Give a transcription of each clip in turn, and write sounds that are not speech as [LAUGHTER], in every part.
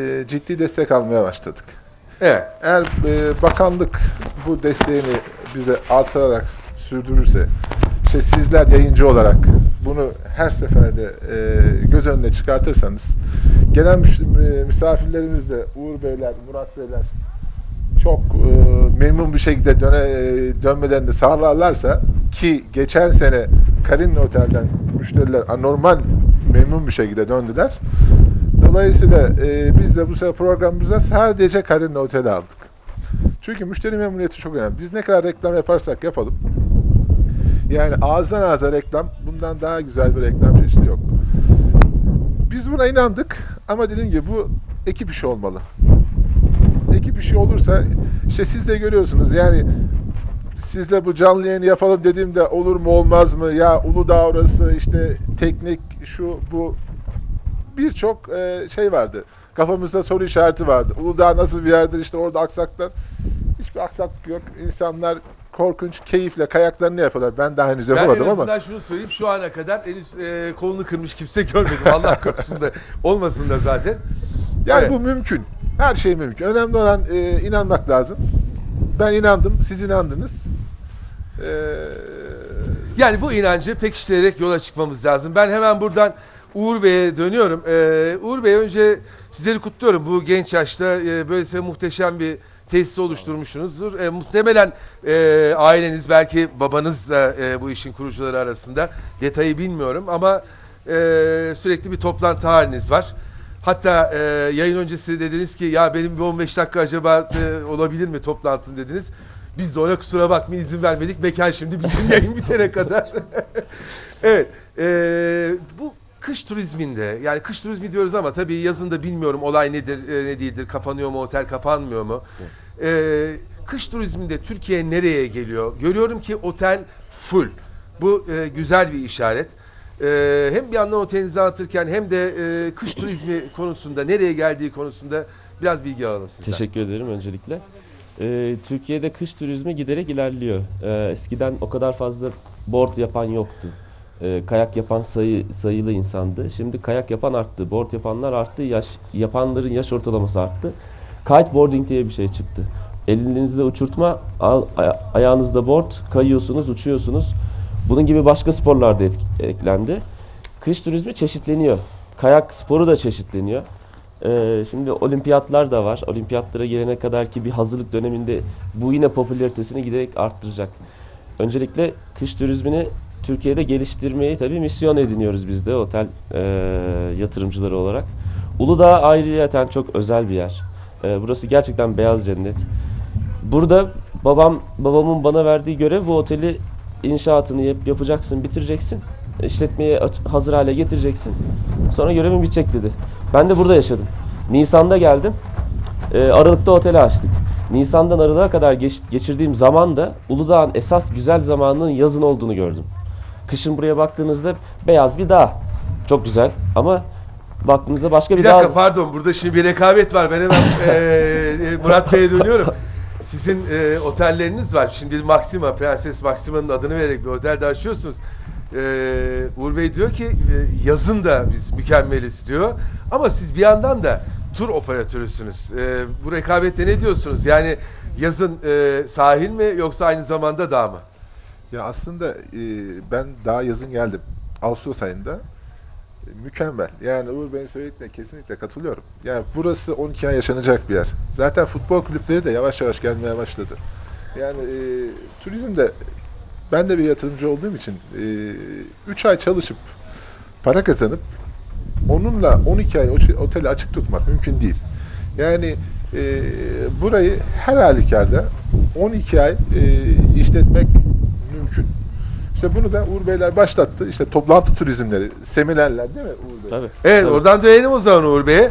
e, ciddi destek almaya başladık. Evet. Eğer e, bakanlık bu desteğini bize artırarak sürdürürse, işte sizler yayıncı olarak bunu her seferde e, göz önüne çıkartırsanız, gelen e, misafirlerimiz de Uğur Beyler, Murat Beyler çok e, memnun bir şekilde döne, e, dönmelerini sağlarlarsa ki geçen sene Karin Otel'den müşteriler anormal memnun bir şekilde döndüler. Dolayısıyla e, biz de bu sefer programımıza sadece Karin Otel'i aldık. Çünkü müşteri memnuniyeti çok önemli. Biz ne kadar reklam yaparsak yapalım. Yani ağızdan ağza reklam, bundan daha güzel bir reklam çeşidi yok. Biz buna inandık ama dediğim gibi bu ekip işi olmalı. Ekip işi olursa işte siz de görüyorsunuz yani sizle bu canlı yayını yapalım dediğimde olur mu olmaz mı ya Uludağ orası işte teknik şu bu birçok e, şey vardı. Kafamızda soru işareti vardı. Uludağ nasıl bir yerdir işte orada aksaklar. Hiçbir aksaklık yok. İnsanlar korkunç keyifle kayaklarını yapıyorlar. Ben daha henüz Ben en yapamadım azından ama. şunu söyleyeyim. Şu ana kadar henüz e, kolunu kırmış kimse görmedim. Allah [LAUGHS] korusun da olmasın da zaten. Yani Evet. bu mümkün. Her şey mümkün. Önemli olan e, inanmak lazım. Ben inandım, siz inandınız. E, Yani bu inancı pekiştirerek yola çıkmamız lazım. Ben hemen buradan Uğur Bey'e dönüyorum. Ee, Uğur Bey önce sizleri kutluyorum. Bu genç yaşta e, böylesine muhteşem bir tesis oluşturmuşsunuzdur. E, muhtemelen e, aileniz belki babanız da e, bu işin kurucuları arasında. Detayı bilmiyorum ama e, sürekli bir toplantı haliniz var. Hatta e, yayın öncesi dediniz ki ya benim bir 15 dakika acaba e, olabilir mi toplantım dediniz. Biz de ona kusura bakmayın izin vermedik. Mekan şimdi bizim yayın bitene kadar. [LAUGHS] evet. e, bu kış turizminde yani kış turizmi diyoruz ama tabii yazında bilmiyorum olay nedir e, ne değildir. Kapanıyor mu otel kapanmıyor mu? E, kış turizminde Türkiye nereye geliyor? Görüyorum ki otel full. Bu e, güzel bir işaret. E, hem bir yandan otelinizi anlatırken hem de e, kış turizmi konusunda nereye geldiği konusunda biraz bilgi alalım sizden. Teşekkür ederim öncelikle. Ee, Türkiye'de kış turizmi giderek ilerliyor. Ee, eskiden o kadar fazla board yapan yoktu. Ee, kayak yapan sayı sayılı insandı. Şimdi kayak yapan arttı, board yapanlar arttı, yaş yapanların yaş ortalaması arttı. Kiteboarding diye bir şey çıktı. Elinizde uçurtma, al- aya- ayağınızda board, kayıyorsunuz, uçuyorsunuz. Bunun gibi başka sporlar da eklendi. Kış turizmi çeşitleniyor. Kayak sporu da çeşitleniyor. Ee, şimdi olimpiyatlar da var. Olimpiyatlara gelene kadar ki bir hazırlık döneminde bu yine popülaritesini giderek arttıracak. Öncelikle kış turizmini Türkiye'de geliştirmeyi tabii misyon ediniyoruz biz de otel e, yatırımcıları olarak. Uludağ ayrıyeten çok özel bir yer. E, burası gerçekten beyaz cennet. Burada babam babamın bana verdiği görev bu oteli inşaatını yap, yapacaksın, bitireceksin. işletmeye aç- hazır hale getireceksin. Sonra görevin bitecek dedi. Ben de burada yaşadım. Nisan'da geldim. Ee, Aralık'ta oteli açtık. Nisan'dan Aralık'a kadar geç- geçirdiğim zaman da Uludağ'ın esas güzel zamanının yazın olduğunu gördüm. Kışın buraya baktığınızda beyaz bir dağ. Çok güzel ama baktığınızda başka bir, Bir dakika dağ. pardon burada şimdi bir rekabet var. Ben hemen [LAUGHS] e, e, Murat Bey'e dönüyorum. Sizin e, otelleriniz var. Şimdi Maxima, Prenses Maxima'nın adını vererek bir otel de açıyorsunuz. E, Uğur Bey diyor ki e, yazın da biz mükemmeliz diyor. Ama siz bir yandan da tur operatörüsünüz. E, bu rekabette ne diyorsunuz? Yani yazın e, sahil mi yoksa aynı zamanda dağ mı? Ya aslında e, ben daha yazın geldim. Ağustos ayında. E, mükemmel. Yani Uğur Bey'in söylediklerine kesinlikle katılıyorum. Yani burası 12 ay yaşanacak bir yer. Zaten futbol kulüpleri de yavaş yavaş gelmeye başladı. Yani e, turizmde ben de bir yatırımcı olduğum için 3 ay çalışıp para kazanıp onunla 12 ay oteli açık tutmak mümkün değil. Yani e, burayı her halükarda 12 ay e, işletmek mümkün. İşte bunu da Uğur Beyler başlattı. İşte toplantı turizmleri, seminerler değil mi Uğur Bey? Tabii. Evet Tabii. oradan dönelim o zaman Uğur Bey'e.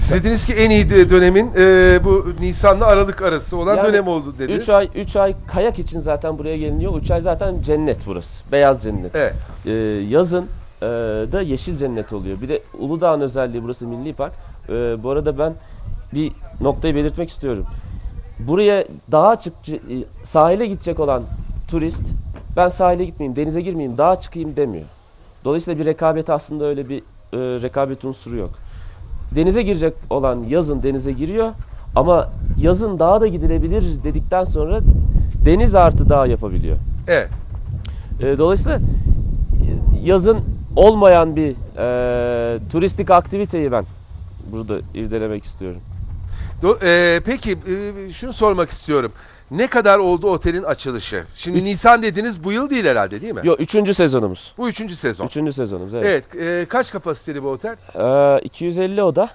Siz dediniz ki en iyi dönemin e, bu Nisan'la Aralık arası olan Yani dönem oldu dediniz. 3 ay 3 ay kayak için zaten buraya geliniyor. 3 ay zaten cennet burası. Beyaz cennet. Evet. Ee, yazın e, da yeşil cennet oluyor. Bir de Uludağ'ın özelliği burası milli park. Ee, bu arada ben bir noktayı belirtmek istiyorum. Buraya dağa çık sahile gidecek olan turist ben sahile gitmeyeyim, denize girmeyeyim, dağa çıkayım demiyor. Dolayısıyla bir rekabet aslında öyle bir e, rekabet unsuru yok. denize girecek olan yazın denize giriyor ama yazın dağa da gidilebilir dedikten sonra deniz artı dağ yapabiliyor. Evet. E, dolayısıyla e, yazın olmayan bir e, turistik aktiviteyi ben burada irdelemek istiyorum. Do- e, peki e, şunu sormak istiyorum. Ne kadar oldu otelin açılışı? Şimdi Nisan dediniz bu yıl değil herhalde değil mi? Yok üçüncü sezonumuz. Bu üçüncü sezon. Üçüncü sezonumuz evet. Evet. e, kaç kapasiteli bu otel? E, 250 oda.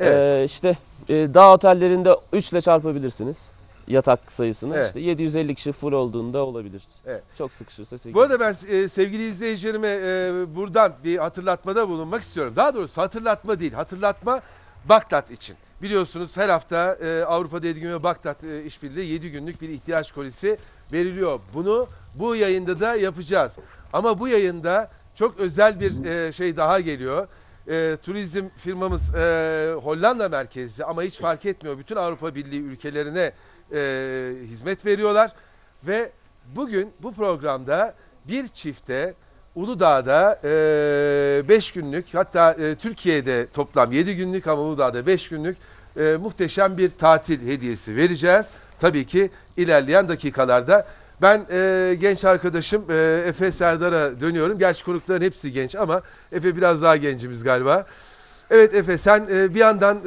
Evet. E, işte e, dağ otellerinde 3 ile çarpabilirsiniz yatak sayısını. Evet. İşte 750 kişi full olduğunda olabilir. Evet. Çok sıkışırsa 8. Bu arada ben e, sevgili izleyicilerime e, buradan bir hatırlatmada bulunmak istiyorum. Daha doğrusu hatırlatma değil, hatırlatma Bagdat için. Biliyorsunuz her hafta e, Avrupa Dediğim ve Bagdat e, işbirliği 7 günlük bir ihtiyaç kolisi veriliyor. Bunu bu yayında da yapacağız. Ama bu yayında çok özel bir e, şey daha geliyor. E, turizm firmamız e, Hollanda merkezli ama hiç fark etmiyor. Bütün Avrupa Birliği ülkelerine e, hizmet veriyorlar. Ve bugün bu programda bir çifte Uludağ'da 5 günlük hatta e, Türkiye'de toplam 7 günlük ama Uludağ'da 5 günlük e, muhteşem bir tatil hediyesi vereceğiz. Tabii ki ilerleyen dakikalarda. Ben e, genç arkadaşım e, Efe Serdar'a dönüyorum. Gerçi konukların hepsi genç ama Efe biraz daha gencimiz galiba. Evet Efe sen e, bir yandan e,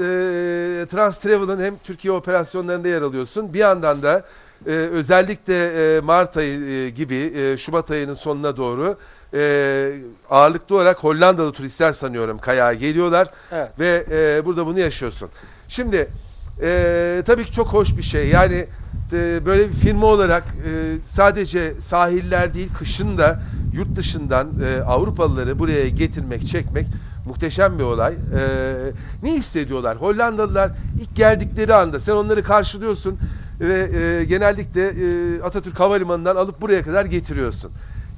Trans Travel'ın hem Türkiye operasyonlarında yer alıyorsun. Bir yandan da e, özellikle e, Mart ayı e, gibi e, Şubat ayının sonuna doğru e, ağırlıklı olarak Hollandalı turistler sanıyorum kayağa geliyorlar. Evet. Ve e, burada bunu yaşıyorsun. Şimdi e, tabii ki çok hoş bir şey. Yani e, böyle bir firma olarak e, sadece sahiller değil kışın da yurt dışından e, Avrupalıları buraya getirmek, çekmek muhteşem bir olay. E, ne hissediyorlar? Hollandalılar ilk geldikleri anda sen onları karşılıyorsun ve e, genellikle e, Atatürk Havalimanı'ndan alıp buraya kadar getiriyorsun.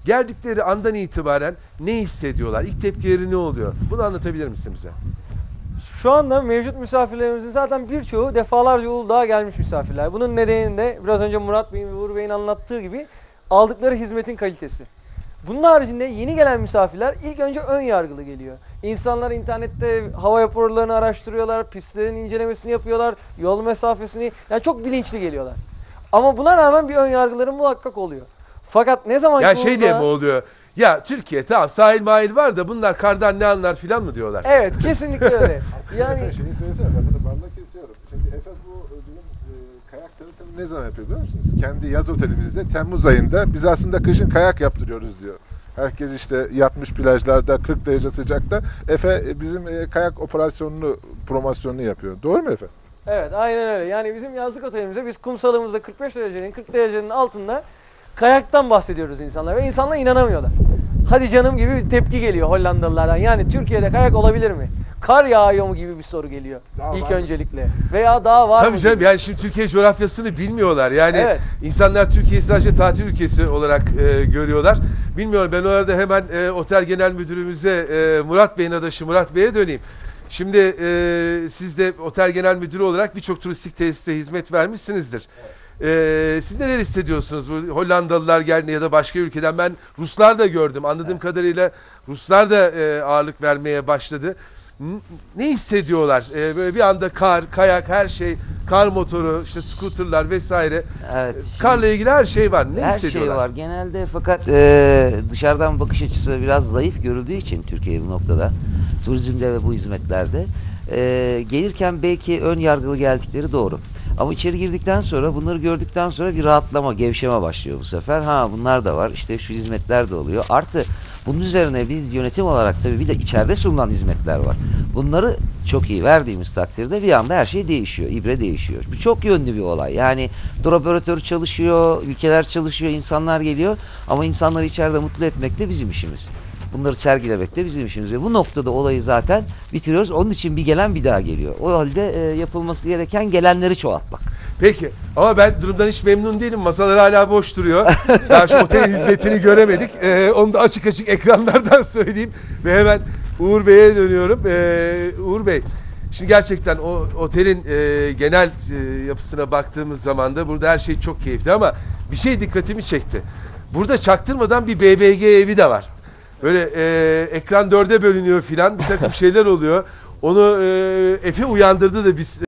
Geldikleri andan itibaren ne hissediyorlar? İlk tepkileri ne oluyor? Bunu anlatabilir misin bize? Şu anda mevcut misafirlerimizin zaten birçoğu defalarca Uludağ'a gelmiş misafirler. Bunun nedeni de biraz önce Murat Bey'in ve Uğur Bey'in anlattığı gibi aldıkları hizmetin kalitesi. Bunun haricinde yeni gelen misafirler ilk önce ön yargılı geliyor. İnsanlar internette hava raporlarını araştırıyorlar, pistlerin incelemesini yapıyorlar, yol mesafesini, yani çok bilinçli geliyorlar. Ama buna rağmen bir ön yargıları muhakkak oluyor. Fakat ne zaman Ya şey diye mi oluyor? Ya Türkiye tamam sahil mahil var da bunlar kardan ne anlar filan mı diyorlar? Evet kesinlikle öyle. [LAUGHS] Yani yani Efe şeyi söylesene ben bunu balla kesiyorum. Şimdi Efe bu bizim e, kayak tanıtımı ne zaman yapıyor biliyor musunuz? Kendi yaz otelimizde Temmuz ayında biz aslında kışın kayak yaptırıyoruz diyor. Herkes işte yatmış plajlarda 40 derece sıcakta. Efe e, bizim e, kayak operasyonunu, promosyonunu yapıyor. Doğru mu Efe? Evet aynen öyle. Yani bizim yazlık otelimizde biz kumsalımızda 45 derecenin 40 derecenin altında kayaktan bahsediyoruz insanlar ve insanlar inanamıyorlar. Hadi canım gibi bir tepki geliyor Hollandalılardan. Yani Türkiye'de kayak olabilir mi? Kar yağıyor mu gibi bir soru geliyor Dağ ilk öncelikle. Veya dağ var Tabii mı? canım gibi. yani şimdi Türkiye coğrafyasını bilmiyorlar. Yani Evet. insanlar Türkiye'yi sadece tatil ülkesi olarak e, görüyorlar. Bilmiyorum ben o arada hemen e, otel genel müdürümüze e, Murat Bey'in adaşı Murat Bey'e döneyim. Şimdi e, siz de otel genel müdürü olarak birçok turistik tesiste hizmet vermişsinizdir. E, siz neler hissediyorsunuz bu Hollandalılar geldi ya da başka ülkeden ben Ruslar da gördüm anladığım kadarıyla Ruslar da e, ağırlık vermeye başladı. N- Ne hissediyorlar? E, böyle bir anda kar, kayak, her şey, kar motoru, işte scooterlar vesaire. Evet. Karla ilgili her şey var. Ne her şey hissediyorlar? var genelde fakat e, dışarıdan bakış açısı biraz zayıf görüldüğü için Türkiye bu noktada turizmde ve bu hizmetlerde e, gelirken belki ön yargılı geldikleri doğru. Ama içeri girdikten sonra bunları gördükten sonra bir rahatlama, gevşeme başlıyor bu sefer. Ha bunlar da var. işte şu hizmetler de oluyor. Artı bunun üzerine biz yönetim olarak tabii bir de içeride sunulan hizmetler var. Bunları çok iyi verdiğimiz takdirde bir anda her şey değişiyor. ibre değişiyor. Bu çok yönlü bir olay. Yani tur operatörü çalışıyor, ülkeler çalışıyor, insanlar geliyor. Ama insanları içeride mutlu etmek de bizim işimiz. Bunları sergilemek de bizim işimiz. Ve bu noktada olayı zaten bitiriyoruz. Onun için bir gelen bir daha geliyor. O halde e, yapılması gereken gelenleri çoğaltmak. Peki ama ben durumdan hiç memnun değilim. Masalar hala boş duruyor. Daha şu otelin hizmetini göremedik. Ee, onu da açık açık ekranlardan [LAUGHS] söyleyeyim. Ve hemen Uğur Bey'e dönüyorum. Ee, Uğur Bey, şimdi gerçekten o otelin e, genel e, yapısına baktığımız zaman da burada her şey çok keyifli ama bir şey dikkatimi çekti. Burada çaktırmadan bir BBG evi de var. Böyle e, ekran dörde bölünüyor filan bir takım şeyler oluyor. Onu e, Efe uyandırdı da biz